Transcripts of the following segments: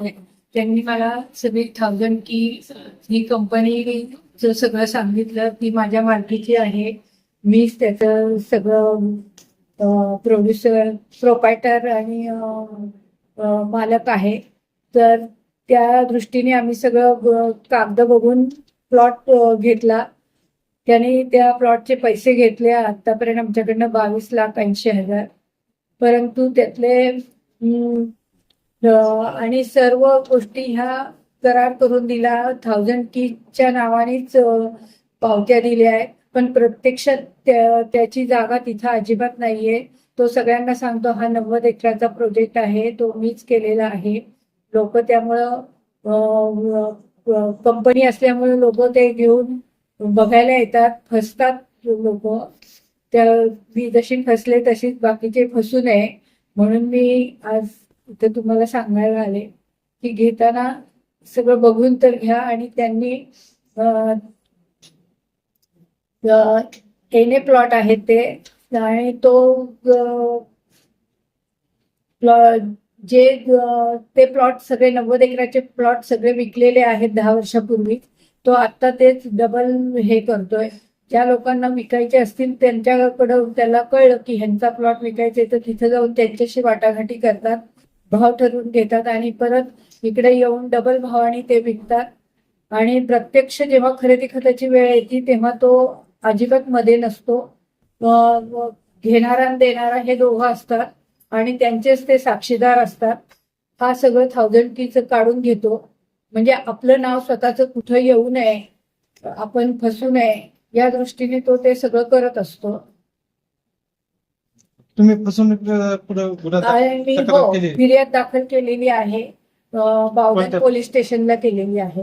त्यांनी मला सगळी थाउजंड की ही कंपनी सगळं सांगितलं ती माझ्या मालकीची आहे. मीच त्याचं सगळं प्रोड्युसर प्रोपायटर आणि मालक आहे. तर त्या दृष्टीने आम्ही सगळं कागद बघून प्लॉट घेतला. त्याने त्या प्लॉटचे पैसे घेतले. आतापर्यंत आमच्याकडनं बावीस लाख ऐंशी हजार. परंतु त्यातले आणि सर्व गोष्टी ह्या करार करून दिला. थाउजंड कीच्या नावानेच पावत्या दिल्या आहेत. पण प्रत्यक्षात त्याची जागा तिथं अजिबात नाहीये. तो सगळ्यांना सांगतो हा नव्वद एकराचा प्रोजेक्ट आहे. तो मीच केलेला आहे. लोक त्यामुळं कंपनी असल्यामुळे लोक ते घेऊन बघायला येतात. फसतात लोक. त्या मी जशी फसले तशीच बाकीचे फसू नये. म्हणून मी आज इथं तुम्हाला सांगायला आले की घेताना सगळं बघून तर घ्या आणि त्यांनी एने प्लॉट आहेत ते आणि तो जे ते प्लॉट सगळे नव्वद एकराचे प्लॉट सगळे विकलेले आहेत दहा वर्षापूर्वी तो आता तेच डबल हे करतोय. ज्या लोकांना विकायचे असतील त्यांच्याकडं त्याला कळलं की ह्यांचा प्लॉट विकायचे तर तिथे जाऊन त्यांच्याशी वाटाघाटी करतात. भाव ठरवून घेतात आणि परत इकडे येऊन डबल भावाने ते विकतात. आणि प्रत्यक्ष जेव्हा खरेदी खताची वेळ येते तेव्हा तो अजिबात मध्ये नसतो. घेणारा आणि देणारा हे दोघं असतात आणि त्यांचेच ते साक्षीदार असतात. हा सगळं थाउजंड कीचं काढून घेतो. म्हणजे आपलं नाव स्वतःचं कुठं येऊ नये आपण फसू नये या दृष्टीने तो ते सगळं करत असतो. तुम्ही फसवणूक हो. फिर्याद दाखल केलेली आहे बावधन? पोलीस स्टेशनला केलेली आहे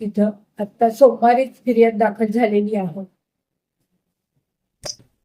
तिथं आता सोमवारीच फिर्याद दाखल झालेली आहे